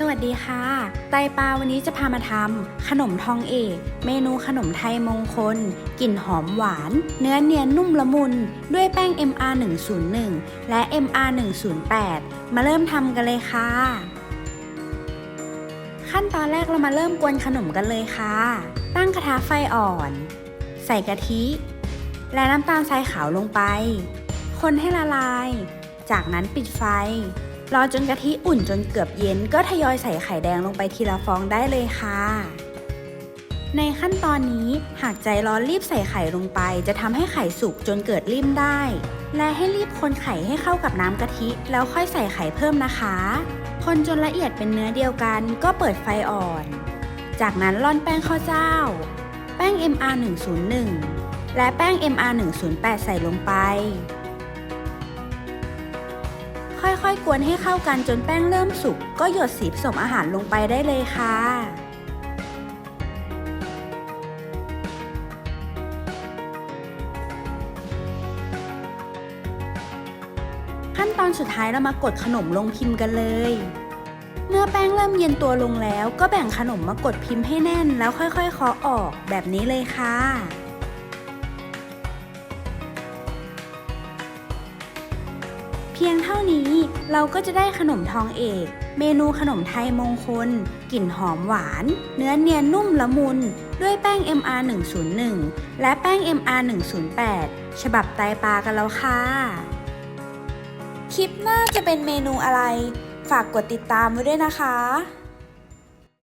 สวัสดีค่ะ ไตปลาวันนี้จะพามาทำขนมทองเอก เมนูขนมไทยมงคล กลิ่นหอมหวาน เนื้อเนียนนุ่มละมุน ด้วยแป้ง MR 101และ MR 108มาเริ่มทำกันเลยค่ะ ขั้นตอนแรกเรามาเริ่มกวนขนมกันเลยค่ะ ตั้งกระทะไฟอ่อน ใส่กะทิ และน้ำตาลทรายขาวลงไป คนให้ละลาย จากนั้นปิดไฟ รอจนกะทิอุ่นจนเกือบเย็น ก็ทยอยใส่ไข่แดงลงไปทีละฟองได้เลยค่ะ ในขั้นตอนนี้หากใจร้อนรีบใส่ไข่ลงไป จะทำให้ไข่สุกจนเกิดริ่มได้ และให้รีบคนไข่ให้เข้ากับน้ำกะทิ แล้วค่อยใส่ไข่เพิ่มนะคะ คนจนละเอียดเป็นเนื้อเดียวกัน ก็เปิดไฟอ่อน จากนั้นร่อนแป้งข้าวเจ้า แป้ง MR 101และแป้ง MR 108ใส่ลงไป ค่อยๆ กวนให้เข้ากันจนแป้งเริ่มสุก ก็หยดสีผสมอาหารลงไปได้เลยค่ะ ขั้นตอนสุดท้ายเรามากดขนมลงพิมพ์กันเลย เมื่อแป้งเริ่มเย็นตัวลงแล้ว ก็แบ่งขนมมากดพิมพ์ให้แน่น แล้วค่อยๆเคาะออกแบบนี้เลยค่ะ เพียงเท่านี้เราก็จะได้ขนมทองเอก เมนูขนมไทยมงคล กลิ่นหอมหวาน เนื้อเนียนนุ่มละมุน ด้วยแป้ง MR 101และแป้ง MR 108ฉบับไตปลากันแล้วค่ะ คลิปหน้าจะเป็นเมนูอะไร ฝากกดติดตามไว้ด้วยนะคะ